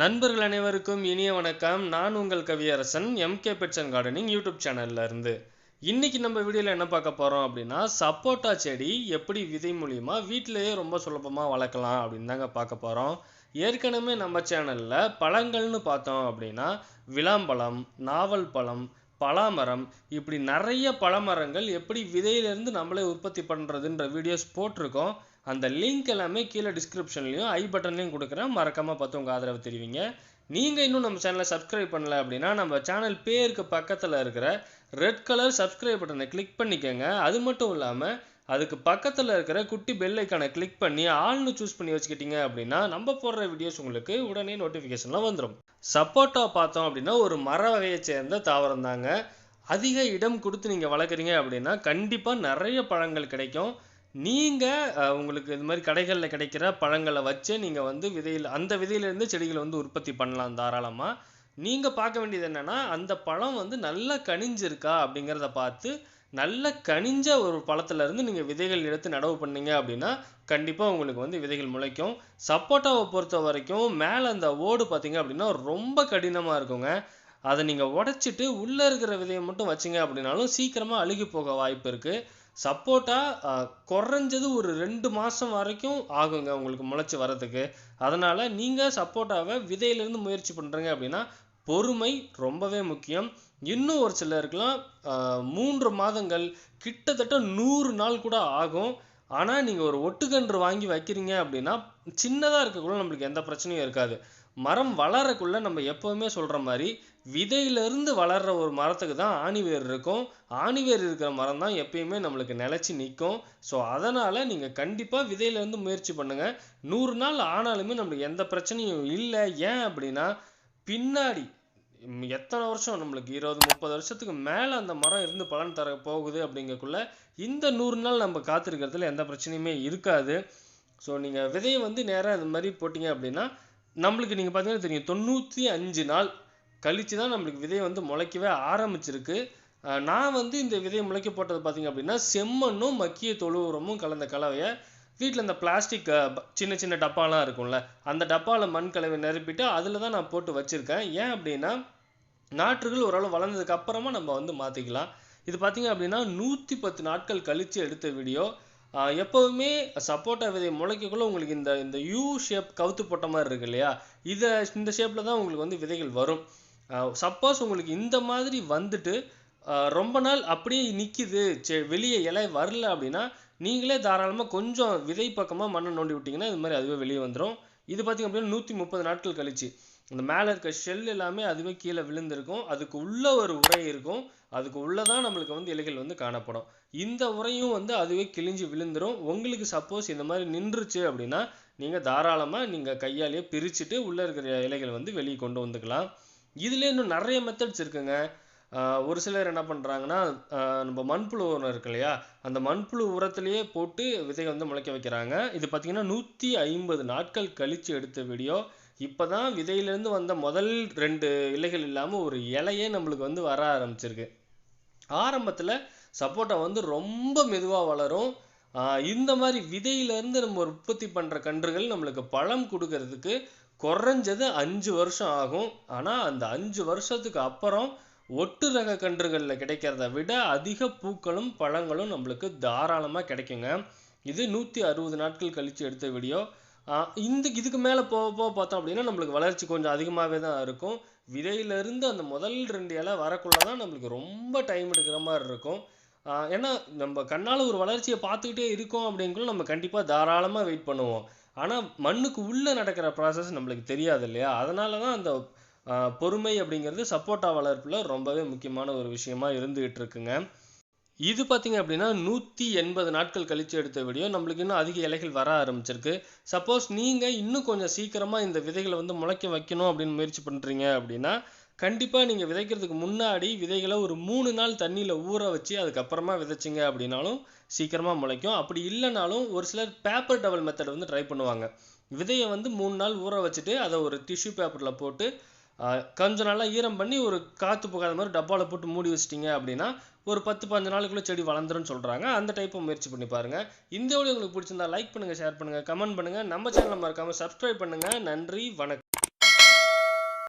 நண்பர்கள் அனைவருக்கும் இனிய வணக்கம். நான் உங்கள் Kaviyarasan MK pets and gardening YouTube சேனல்ல இருந்து. இன்னைக்கு நம்ம வீடியோல என்ன பார்க்க போறோம் அப்படின்னா சப்போட்டா செடி எப்படி விதை மூலியமா வீட்டிலேயே ரொம்ப சுலபமா வளர்க்கலாம் அப்படின்னு தாங்க பார்க்க போறோம். ஏற்கனவே நம்ம சேனல்ல பழங்கள்னு பார்த்தோம் அப்படின்னா விளாம்பழம் நாவல் பழம் பலாமரம் இப்படி நிறைய பழமரங்கள் எப்படி விதையிலிருந்து நம்மளே உற்பத்தி பண்ணுறதுன்ற வீடியோஸ் போட்டிருக்கோம். அந்த லிங்க் எல்லாமே கீழே டிஸ்கிரிப்ஷன்லையும் ஐ பட்டன்லையும் கொடுக்குறேன். மறக்காமல் பார்த்து உங்கள் ஆதரவு தெரிவிங்க. நீங்கள் இன்னும் நம்ம சேனலை சப்ஸ்கிரைப் பண்ணல அப்படின்னா நம்ம சேனல் பேருக்கு பக்கத்தில் இருக்கிற ரெட் கலர் சப்ஸ்கிரைப் பட்டனை கிளிக் பண்ணிக்கோங்க. அது மட்டும் இல்லாமல் அதுக்கு பக்கத்தில் இருக்கிற குட்டி பெல் ஐக்கானை கிளிக் பண்ணி ஆள்னு சூஸ் பண்ணி வச்சுக்கிட்டீங்க அப்படின்னா நம்ம போடுற வீடியோஸ் உங்களுக்கு உடனே நோட்டிஃபிகேஷன்லாம் வந்துடும் சப்போட்டா பார்த்தோம் அப்படின்னா ஒரு மர வகையை சேர்ந்த தாவரம் தாங்க. அதிக இடம் கொடுத்து நீங்கள் வளர்க்குறீங்க அப்படின்னா கண்டிப்பாக நிறைய பழங்கள் கிடைக்கும். நீங்கள் உங்களுக்கு இது மாதிரி கடைகளில் கிடைக்கிற பழங்களை வச்சு நீங்கள் வந்து விதையில் அந்த விதையிலேருந்து செடிகளை வந்து உற்பத்தி பண்ணலாம் தாராளமாக நீங்கள் பார்க்க வேண்டியது என்னென்னா அந்த பழம் வந்து நல்லா கனிஞ்சிருக்கா அப்படிங்கிறத பார்த்து நல்ல கனிஞ்ச ஒரு பழத்துல இருந்து விதைகள் எடுத்து நடவு பண்ணீங்க அப்படின்னா கண்டிப்பாக உங்களுக்கு வந்து விதைகள் முளைக்கும். சப்போட்டாவை பொறுத்த வரைக்கும் மேலே அந்த ஓடு பார்த்தீங்க அப்படின்னா ரொம்ப கடினமாக இருக்குங்க. அதை நீங்கள் உடச்சிட்டு உள்ளே இருக்கிற விதையை மட்டும் வச்சீங்க அப்படின்னாலும் சீக்கிரமாக அழுகி போக வாய்ப்பு இருக்குது சப்போட்டா குறைஞ்சது ஒரு ரெண்டு மாதம் வரைக்கும் ஆகுங்க உங்களுக்கு முளைச்சி வர்றதுக்கு. அதனால் நீங்கள் சப்போட்டாவை விதையிலேருந்து முயற்சி பண்ணுறீங்க அப்படின்னா பொறுமை ரொம்பவே முக்கியம். இன்னும் ஒரு சிலருக்குலாம் மூன்று மாதங்கள் கிட்டத்தட்ட நூறு நாள் கூட ஆகும். ஆனால் நீங்கள் ஒரு ஒட்டுக்கன்று வாங்கி வைக்கிறீங்க அப்படின்னா சின்னதாக இருக்கக்குள்ள நம்மளுக்கு எந்த பிரச்சனையும் இருக்காது. மரம் வளரக்குள்ள நம்ம எப்போவுமே சொல்கிற மாதிரி விதையிலிருந்து வளர்கிற ஒரு மரத்துக்கு தான் ஆணிவேர் இருக்கும். ஆணிவேர் இருக்கிற மரம் தான் எப்பயுமே நம்மளுக்கு நிலச்சி நிற்கும் ஸோ அதனால நீங்கள் கண்டிப்பாக விதையிலேருந்து முயற்சி பண்ணுங்க. நூறு நாள் ஆனாலுமே நம்மளுக்கு எந்த பிரச்சனையும் இல்லை. ஏன் அப்படின்னா பின்னாடி எத்தனை வருஷம்? நம்மளுக்கு இருபது முப்பது வருஷத்துக்கு மேலே அந்த மரம் இருந்து பலன் தர போகுது அப்படிங்கக்குள்ள இந்த நூறு நாள் நம்ம காத்திருக்கிறதுல எந்த பிரச்சனையுமே இருக்காது. ஸோ நீங்கள் விதையை வந்து நேராக இந்த மாதிரி போட்டிங்க அப்படின்னா நம்மளுக்கு நீங்கள் பார்த்தீங்கன்னா தெரியும் தொண்ணூற்றி அஞ்சு நாள் கழிச்சு தான் நம்மளுக்கு விதை வந்து முளைக்கவே ஆரம்பிச்சிருக்கு. நான் வந்து இந்த விதையை முளைக்க போட்டது பார்த்தீங்க அப்படின்னா செம்மண்ணும் மக்கிய தொழு உரமும் கலந்த கலவையை வீட்டில் இந்த பிளாஸ்டிக் சின்ன சின்ன டப்பாலாம் இருக்கும்ல அந்த டப்பாவில் மண் கலவை நிரப்பிட்டு அதில் தான் நான் போட்டு வச்சுருக்கேன். ஏன் அப்படின்னா நாற்றுகள் ஓரளவு வளர்ந்ததுக்கு அப்புறமா நம்ம வந்து மாற்றிக்கலாம் இது பார்த்தீங்க அப்படின்னா நூற்றி பத்து நாட்கள் கழித்து எடுத்த வீடியோ எப்போவுமே சப்போட்டா விதை முளைக்கக்குள்ள உங்களுக்கு இந்த இந்த யூ ஷேப் கவுத்து போட்ட மாதிரி இருக்கு இல்லையா? இதை இந்த ஷேப்பில் தான் உங்களுக்கு வந்து விதைகள் வரும். சப்போஸ் உங்களுக்கு இந்த மாதிரி வந்துட்டு ஆஹ் ரொம்ப நாள் அப்படியே நிற்கிது சே வெளியே இலை வரல அப்படின்னா நீங்களே தாராளமாக கொஞ்சம் விதை பக்கமாக மண்ணை நோண்டி விட்டிங்கன்னா இது மாதிரி அதுவே வெளியே வந்துரும். இது பார்த்தீங்க அப்படின்னா நூற்றி முப்பது நாட்கள் கழிச்சு. இந்த மேலே இருக்க ஷெல் எல்லாமே அதுவே கீழே விழுந்திருக்கும். அதுக்கு உள்ள ஒரு உரை இருக்கும். அதுக்கு உள்ளதான் நம்மளுக்கு வந்து இலைகள் வந்து காணப்படும். இந்த உரையும் வந்து அதுவே கிழிஞ்சு விழுந்துடும் உங்களுக்கு சப்போஸ் இந்த மாதிரி நின்றுச்சு அப்படின்னா நீங்கள் தாராளமாக நீங்கள் கையாலேயே பிரிச்சுட்டு உள்ளே இருக்கிற இலைகள் வந்து வெளியே கொண்டு வந்துக்கலாம். இதில் இன்னும் நிறைய மெத்தட்ஸ் இருக்குங்க. ஒரு சிலர் என்ன பண்ணுறாங்கன்னா நம்ம மண்புழு உரம் இருக்கு இல்லையா? அந்த மண்புழு உரத்துலேயே போட்டு விதையை வந்து முளைக்க வைக்கிறாங்க. இது பார்த்திங்கன்னா நூற்றி ஐம்பது நாட்கள் கழிச்சு எடுத்த வீடியோ இப்போ தான் விதையிலேருந்து வந்த முதல் ரெண்டு இலைகள் இல்லாமல் ஒரு இலையே நம்மளுக்கு வந்து வர ஆரம்பிச்சிருக்கு. ஆரம்பத்தில் சப்போட்டா வந்து ரொம்ப மெதுவாக வளரும். இந்த மாதிரி விதையிலேருந்து நம்ம உற்பத்தி பண்ணுற கன்றுகள் நம்மளுக்கு பழம் கொடுக்கறதுக்கு குறைஞ்சது அஞ்சு வருஷம் ஆகும். ஆனால் அந்த அஞ்சு வருஷத்துக்கு அப்புறம் ஒட்டு ரக கன்றுகளில் கிடைக்கிறத விட அதிக பூக்களும் பழங்களும் நம்மளுக்கு தாராளமாக கிடைக்குங்க. இது நூற்றி அறுபது நாட்கள் கழிச்சு எடுத்த வீடியோ. இந்த இதுக்கு மேலே போக போக பார்த்தோம் அப்படின்னா நம்மளுக்கு வளர்ச்சி கொஞ்சம் அதிகமாகவே தான் இருக்கும். விதையிலேருந்து அந்த முதல் ரெண்டு இலை வரக்குள்ள தான் நம்மளுக்கு ரொம்ப டைம் எடுக்கிற மாதிரி இருக்கும். ஏன்னா நம்ம கண்ணால் ஒரு வளர்ச்சியை பார்த்துக்கிட்டே இருக்கோம் அப்படிங்குள்ள நம்ம கண்டிப்பாக தாராளமாக வெயிட் பண்ணுவோம். ஆனால் மண்ணுக்கு உள்ளே நடக்கிற ப்ராசஸ் நம்மளுக்கு தெரியாது இல்லையா? அதனால தான் அந்த பொறுமை அப்படிங்கிறது சப்போட்டா வளர்ப்பில் ரொம்பவே முக்கியமான ஒரு விஷயமா இருந்துகிட்டு இருக்குங்க. இது பார்த்தீங்க அப்படின்னா நூற்றி எண்பது நாட்கள் கழித்து எடுத்த வீடியோ நம்மளுக்கு இன்னும் அதிக இலைகள் வர ஆரம்பிச்சிருக்கு. சப்போஸ் நீங்கள் இன்னும் கொஞ்சம் சீக்கிரமாக இந்த விதைகளை வந்து முளைக்க வைக்கணும் அப்படின்னு முயற்சி பண்ணுறீங்க அப்படின்னா கண்டிப்பாக நீங்கள் விதைக்கிறதுக்கு முன்னாடி விதைகளை ஒரு மூணு நாள் தண்ணியில் ஊற வச்சு அதுக்கப்புறமா விதைச்சிங்க அப்படின்னாலும் சீக்கிரமாக முளைக்கும். அப்படி இல்லைனாலும் ஒரு சிலர் பேப்பர் டவல் மெத்தட் வந்து ட்ரை பண்ணுவாங்க. விதையை வந்து மூணு நாள் ஊற வச்சுட்டு அதை ஒரு டிஷ்யூ பேப்பரில் போட்டு கொஞ்ச நாளா ஈரம் பண்ணி ஒரு காத்து போகாத மாதிரி டப்பாவில் போட்டு மூடி வச்சிட்டீங்க அப்படின்னா ஒரு பத்து பதினஞ்சு நாளுக்குள்ளே செடி வளர்ந்துரும்னு சொல்றாங்க. அந்த டைப்பை முயற்சி பண்ணி பாருங்க. இந்த வீடியோ உங்களுக்கு பிடிச்சிருந்தா லைக் பண்ணுங்க ஷேர் பண்ணுங்க கமெண்ட் பண்ணுங்க. நம்ம சேனலை மறக்காம சப்ஸ்கிரைப் பண்ணுங்க. நன்றி வணக்கம்.